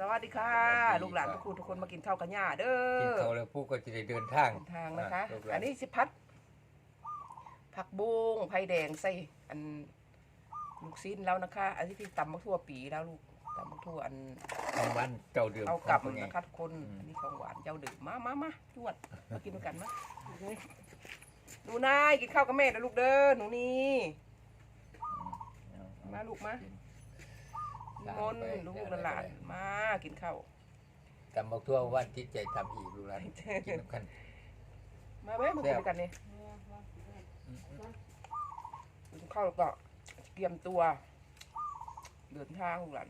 สวัสดีค่ะ สวัสดีลูกหลานครัทุบกคนทุกคนมากินข้าวกันย่าเด้กินอเขาวแล้วผู้ก็จะได้เดินทางเดินทางนะคะ ลูกหลาอันนี้สิพัด ผักบุ้งไผ่แดงใส่อันลูกซิ้นแล้วนะคะ อันนี้ที่ตำมักทั่วปีแล้วลูกตำมักทั่วอันของบ้านเจ้าเดิมเอากลับของพ่อใหญ่นะคะทุกคนอืม อันนี้ของหวานเจ้าดื่มมามามาจวดมากินด้วยกันมาหนูนายกินข้าวกับแม่นะลูกเด้อหนูนี่อืมเอมาลูกมา กิน นิมนต์ลูกหลานๆมากินข้าวตำบักทั่ววันจิตใจทำอีกลูกหลานกินกันมาแม่มากินด้วยกันนี่อืมกินข้าวแล้วก็เตรียมตัว เดินทางลูกหลาน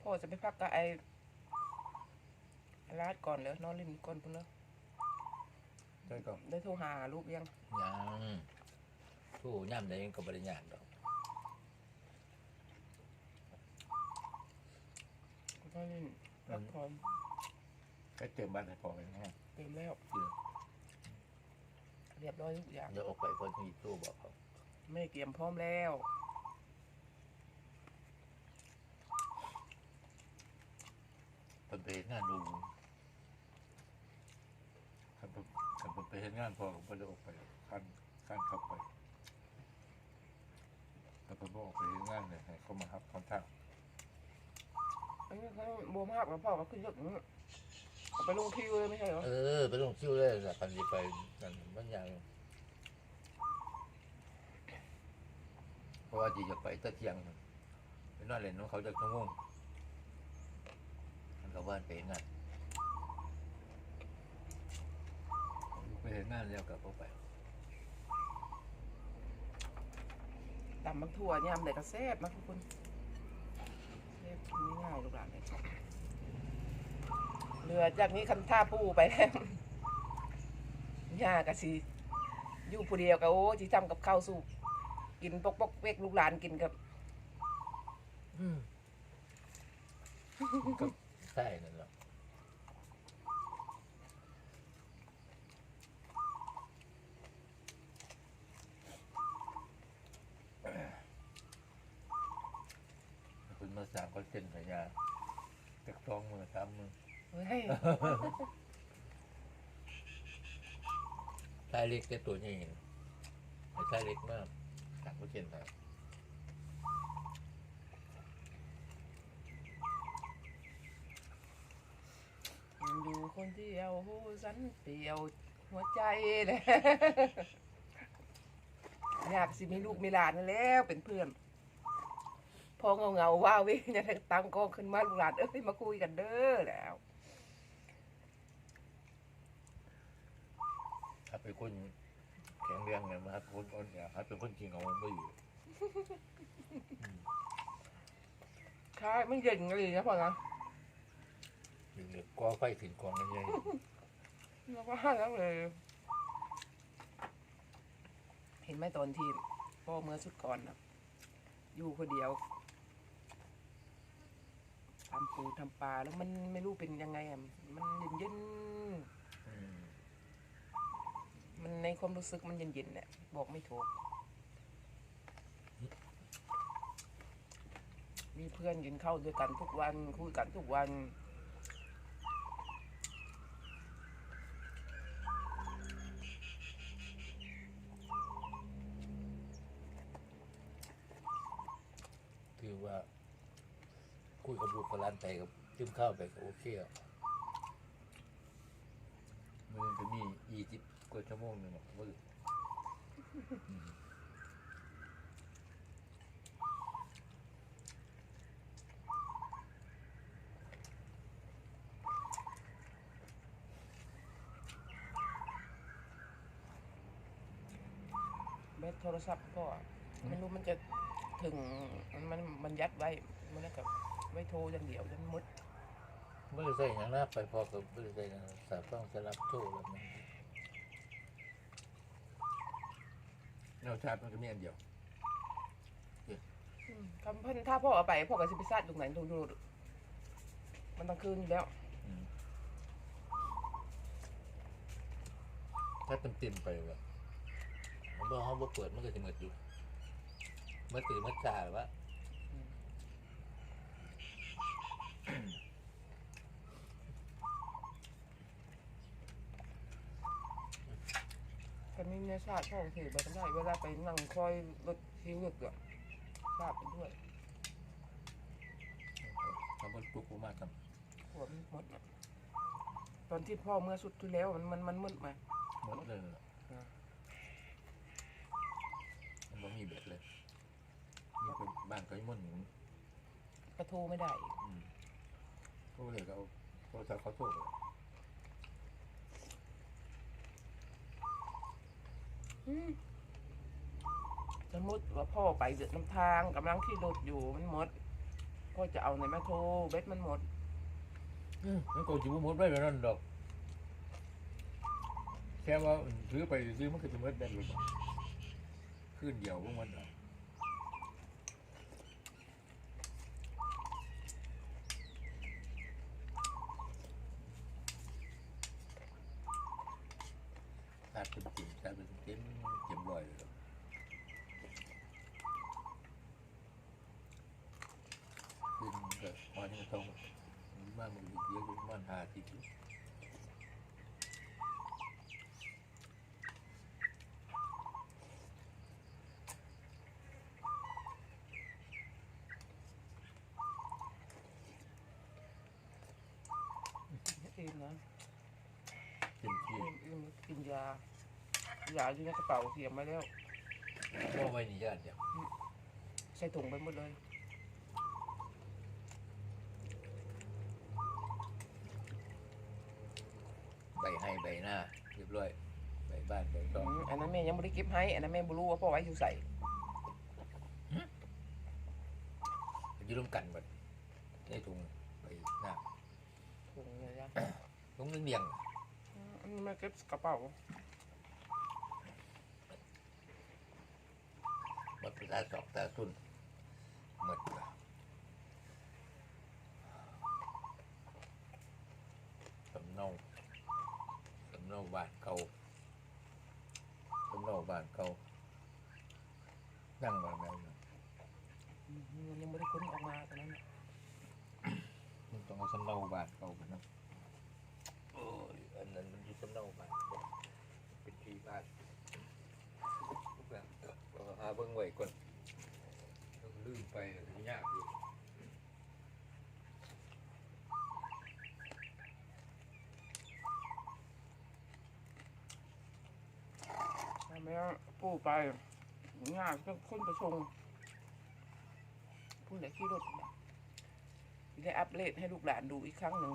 พ่อจะไปพักกับไอ้ลาดก่อนเลยนอนเล่นก่อนพุ่นเนอะใช่ก็ได้โทรหาลูกยังยัง ผู้ย่ำใดก็บริญญาณดอกก็เล่นพักผ่อนก็เติมบ้านให้พอไปนะเต็มแล้วเดี๋ยวเรียบร้อยทุกอย่าง เดี๋ยวออกไปคนที่ตู้บอกเขาไม่เตรียมพร้อมแล้วมันไปเห็นงานดูคันไปคันไปไปเห็นงานพอผมก็จะออกไปขั้นขั้นเข้าไป แล้วผมก็ออกไปเห็นงานเลยให้เขามาฮับคอนทักอันนี้เขาบวมหักแล้วพ่อก็ขึ้นรถอย่างนี้เอาไปลงคิวเลยไม่ใช่เหรอเออ ไปลงคิวเลยนะคันที่ไปนั่นมันยังเพราะว่าจีจะไปตะเที่ยงไปนอนเล่นน้องเขาจะชั่วโมงมันก็บ้านไปงานไปเห็นงานแล้วกับเขาไป ตำบักถั่วยำเลยก็แซ่บมากทุกคนแซ่บกินง่ายๆลูกหลานเลยเหลือจากนี้คันท่าปูไปแล้วย่ากะสิอยู่ผู้เดียวกับโอ้จีทำกับข้าวสุกกินปกปกเวกลูกหลานกินกับอืมก็ใช่นั่นแหละ คุณมาสร้างคอนเทนต์สัญญาจากสองมือสามมือเฮ้ยชายเล็กแต่ตัวใหญ่ไอ้ชายเล็กมากต่างประเทศครับยังอยู่คนเดียวหูสันเปรียวหัวใจเลยอยากสิมีลูกมีหลานนั่นแล้วเป็นเพื่อน พอเงาเงาๆว่าวิจะได้ตั้งกล้องขึ้นมาลูกหลานเอ้ยมาคุยกันเด้อแล้วถ้าเป็นคนแข็งแรงเนี่ยมาฮับคนอ่อนแอฮับเป็นคนจริงเอามันไม่อยู่ใช่ไม่เย็นเลยนะพ่อนะถึงเรียกก่อไฟถึงกองกันใหญ่แล้วก็ห้าแล้วเลย เห็นไหมตอนที่พ่อเมื่อสุดก่อนนะอยู่คนเดียว ทำปูทำปลาแล้วมันไม่รู้เป็นยังไงอะมันเย็นเย็นๆอืมมันในความรู้สึกมันเย็นๆเนี่ยบอกไม่ถูก มีเพื่อนกินข้าวด้วยกันทุกวันคุยกันทุกวันคือว่า คุยกับลูกกับหลานไปกับจิ้มข้าวไปก็โอเคอะมันจะมีอีจิบกว่าชั่วโมงหนึ่งอะว่า โทรศัพท์ก็ไม่รู้มันจะถึงมันมันมันยัดไว้มันแล้วกับไว้โทรอย่างเดียวจนหมดไม่ได้ใส่อย่างนั้นไปพอกับไม่ได้ใส่อย่างนั้นสาต้องจะรับโทษแล้วมันแนวชาติมันก็มีอันเดียวอืมคำเพิ่นถ้าพ่อเอาไปพ่อก็สิไปซาดตรงไหนตรงดูมันต้องคืนอยู่แล้วอืมถ้าเต็มเต็มๆไปแบบ ผมว่าเขาบ่เปิดมันก็จะเหมือนอยู่เมื่อตื่นเมื่อชาหรือว่าก็มีเนื้อชาติพ่อของเถือไปกันได้เวลาไปนั่งคอยรถชีวิตอะชาติไปด้วยเขาบอกปลุกผมมาทหัวมันหมดอะตอนที่พ่อเมื่อสุดที่แล้วมันมันมันมืดมาำหมดเลยล่ะอ่า มันบ่มีเบ็ดเลยมี คนบ้านก็ยังมุ่นหนุนกระทูไม่ได้อืมโทรเลยก็เอาโทรศัพท์เขาโทรเลยอืมสมมติว่าพ่อไปเดือดน้ำทางกำลังขี่รถอยู่มันหมดพ่อจะเอาในมาโทรเบ็ดมันหมด มันก็อยู่หมดไว้แบบนั้นดอก แค่ว่าซื้อไปซื้อมันก็จะหมดได้เลยบ่ขึ้นเดียวพวกมันดอกาเป็นจิ๋มตาเป็นเต็มเจ็มลอยเลยดอกขึ้นก็พอนี่ก็ต้องมันมากมันเยอะอยู่ประมันหาทีทีอิ่มนะเต็มที่อิ่มอิ่มกินยา ยาอยู่ในกระเป๋าเสียบมาแล้วพ่อไม่นิยาตอย่างใส่ถุงไปหมดเลย ใบให้ใบหน้าเรียบร้อยใบบ้านใบช่องอืมอันนั้นแม่ยังไม่ได้เก็บให้ อันนั้นแม่ไม่รู้ว่าพ่อไว้อยู่ใส่อยืมกันหมดใส่ถุงใบหน้าถุงเนี่ยจ้ะถุงเรียงอืมอันนี้แม่เก็บกระเป๋า ๆบัดตาสอกตาสุนหมดละสำเนาสำเนาบ้านเก่าสำเนาบ้านเก่านั่งมาแม่นอืมมันยังไม่ได้ค้นออกมาตอนนั้นน่ะมันต้องเอาสำเนาบ้านเก่าไปนะโอ้ยอันนั้นมันอยู่สำเนาบ้านเป็นที่บ้านก็หา เบิ่งไว้ก่อนลืมไปยากอยู่ทำไมปูไปงานก็ค้นไปชงพูดไหนขี้รถได้อัปเดตให้ลูกหลานดูอีกครั้งหนึ่ง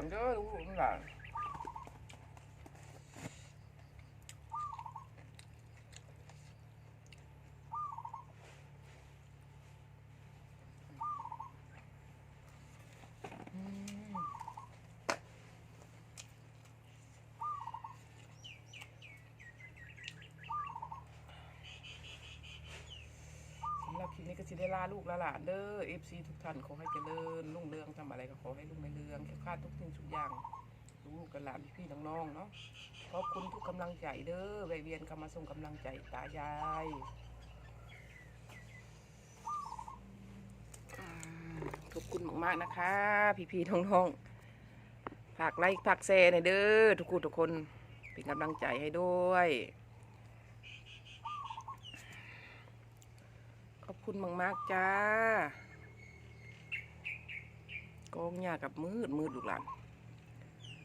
กินเยอะๆทำเยอะลูกหลานอืมสำหรับค ลาลูกลาหลานเด้อ FC ทุกท่านขอให้เจริญรุ่งเรืองทำอะไรก็ขอให้รุ่งเรืองแก้คลาดทุกสิ่งทุกอย่างลูกกับหลานพี่ๆน้องๆเนาะขอบคุณทุกกำลังใจเด้อแวะเวียนเข้ามาส่งกำลังใจตายายขอบคุณมากๆนะคะ พี่ๆน้องๆฝากไลค์ฝากแชร์หน่อยเด้อทุกคนทุกคนเป็นกำลังใจให้ด้วย คุณมากๆจ้ากองหญ้ากับมืดมืดลูกหลาน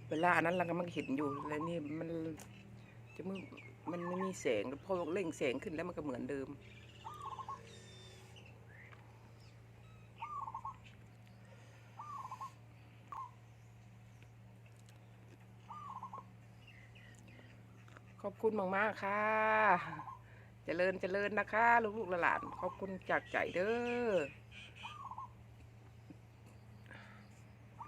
เวลาอันนั้นเรากำลังเห็นอยู่แล้วนี่มันจะมืดมันไม่มีแสงพอเร่งแสงขึ้นแล้วมันก็เหมือนเดิม ขอบคุณมาก ๆ ค่ะ เจริญเจริญนะคะ ลูกๆหลานขอบคุณจากใจเด้อ